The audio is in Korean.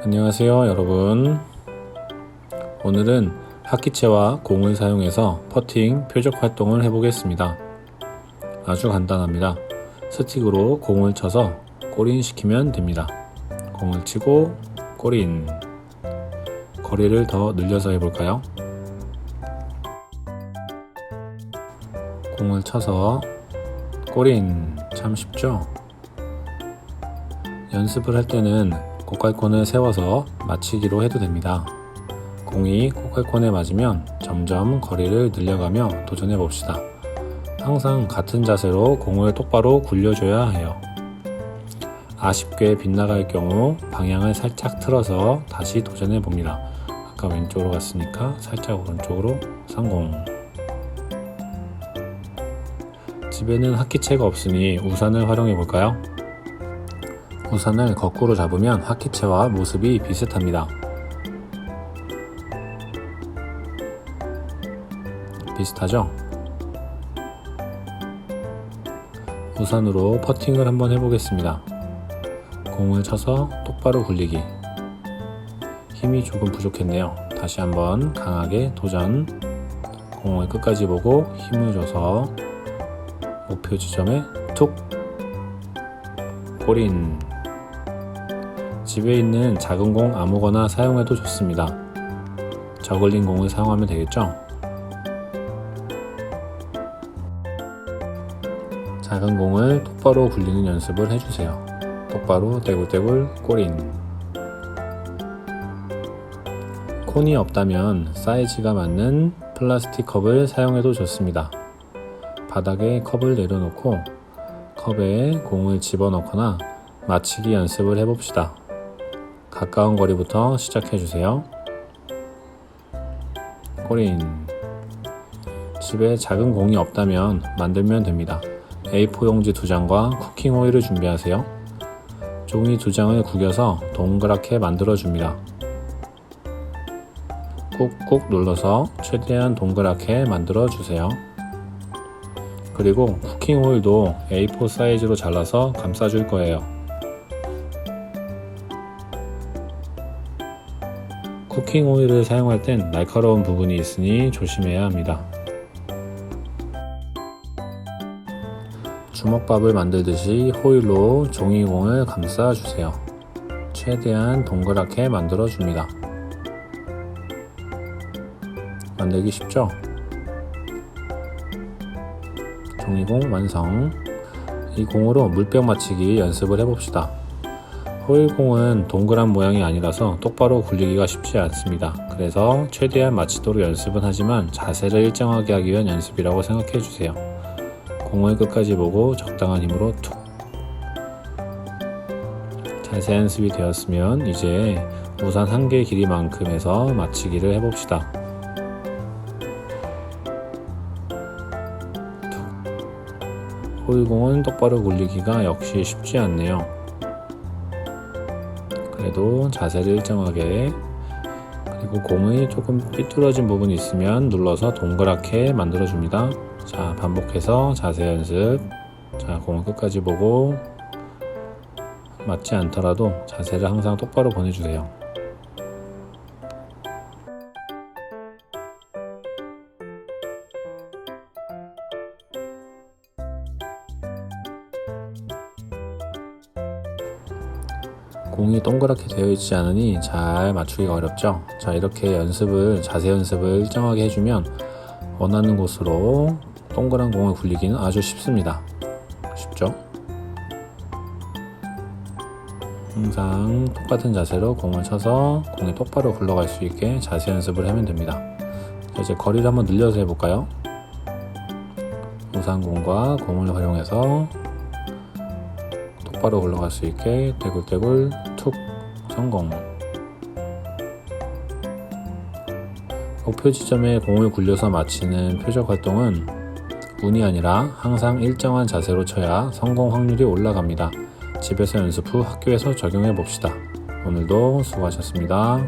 안녕하세요, 여러분. 오늘은 학기채와 공을 사용해서 퍼팅 표적 활동을 해보겠습니다. 아주 간단합니다. 스틱으로 공을 쳐서 꼬린 시키면 됩니다. 공을 치고 꼬린. 거리를 더 늘려서 해볼까요? 공을 쳐서 꼬린. 참 쉽죠? 연습을 할 때는 고깔콘을 세워서 맞히기로 해도 됩니다. 공이 고깔콘에 맞으면 점점 거리를 늘려가며 도전해 봅시다. 항상 같은 자세로 공을 똑바로 굴려줘야 해요. 아쉽게 빗나갈 경우 방향을 살짝 틀어서 다시 도전해 봅니다. 아까 왼쪽으로 갔으니까 살짝 오른쪽으로 성공. 집에는 학기채가 없으니 우산을 활용해 볼까요? 우산을 거꾸로 잡으면 학기채와 모습이 비슷합니다. 비슷하죠? 우산으로 퍼팅을 한번 해보겠습니다. 공을 쳐서 똑바로 굴리기. 힘이 조금 부족했네요. 다시 한번 강하게 도전. 공을 끝까지 보고 힘을 줘서 목표 지점에 툭 꼬린 집에 있는 작은 공 아무거나 사용해도 좋습니다. 저글링 공을 사용하면 되겠죠? 작은 공을 똑바로 굴리는 연습을 해주세요. 똑바로 떼굴떼굴 꼬린 콘이 없다면 사이즈가 맞는 플라스틱 컵을 사용해도 좋습니다. 바닥에 컵을 내려놓고 컵에 공을 집어넣거나 맞히기 연습을 해봅시다. 가까운 거리부터 시작해 주세요. 꼬린 집에 작은 공이 없다면 만들면 됩니다. A4 용지 두 장과 쿠킹 호일을 준비하세요. 종이 두 장을 구겨서 동그랗게 만들어 줍니다. 꾹꾹 눌러서 최대한 동그랗게 만들어 주세요. 그리고 쿠킹 호일도 A4 사이즈로 잘라서 감싸 줄 거예요. 쿠킹 오일을 사용할 땐 날카로운 부분이 있으니 조심해야 합니다. 주먹밥을 만들듯이 호일로 종이공을 감싸주세요. 최대한 동그랗게 만들어줍니다. 만들기 쉽죠? 종이공 완성. 이 공으로 물병 맞히기 연습을 해봅시다. 호일공은 동그란 모양이 아니라서 똑바로 굴리기가 쉽지 않습니다. 그래서 최대한 맞히도록 연습은 하지만 자세를 일정하게 하기 위한 연습이라고 생각해 주세요. 공을 끝까지 보고 적당한 힘으로 툭. 자세 연습이 되었으면 이제 우산 한 개 길이만큼 해서 맞히기를 해봅시다. 호일공은 똑바로 굴리기가 역시 쉽지 않네요. 그래도 자세를 일정하게 그리고 공이 조금 삐뚤어진 부분이 있으면 눌러서 동그랗게 만들어 줍니다. 자, 반복해서 자세 연습. 자, 공을 끝까지 보고 맞지 않더라도 자세를 항상 똑바로 보내주세요. 공이 동그랗게 되어 있지 않으니 잘 맞추기가 어렵죠. 자, 이렇게 연습을, 자세 연습을 일정하게 해주면 원하는 곳으로 동그란 공을 굴리기는 아주 쉽습니다. 쉽죠? 항상 똑같은 자세로 공을 쳐서 공이 똑바로 굴러갈 수 있게 자세 연습을 하면 됩니다. 자, 이제 거리를 한번 늘려서 해볼까요? 우산공과 공을 활용해서 똑바로 굴러갈 수 있게 떼굴떼굴 툭 성공 목표 지점에 공을 굴려서 마치는 표적 활동은 운이 아니라 항상 일정한 자세로 쳐야 성공 확률이 올라갑니다. 집에서 연습 후 학교에서 적용해 봅시다. 오늘도 수고하셨습니다.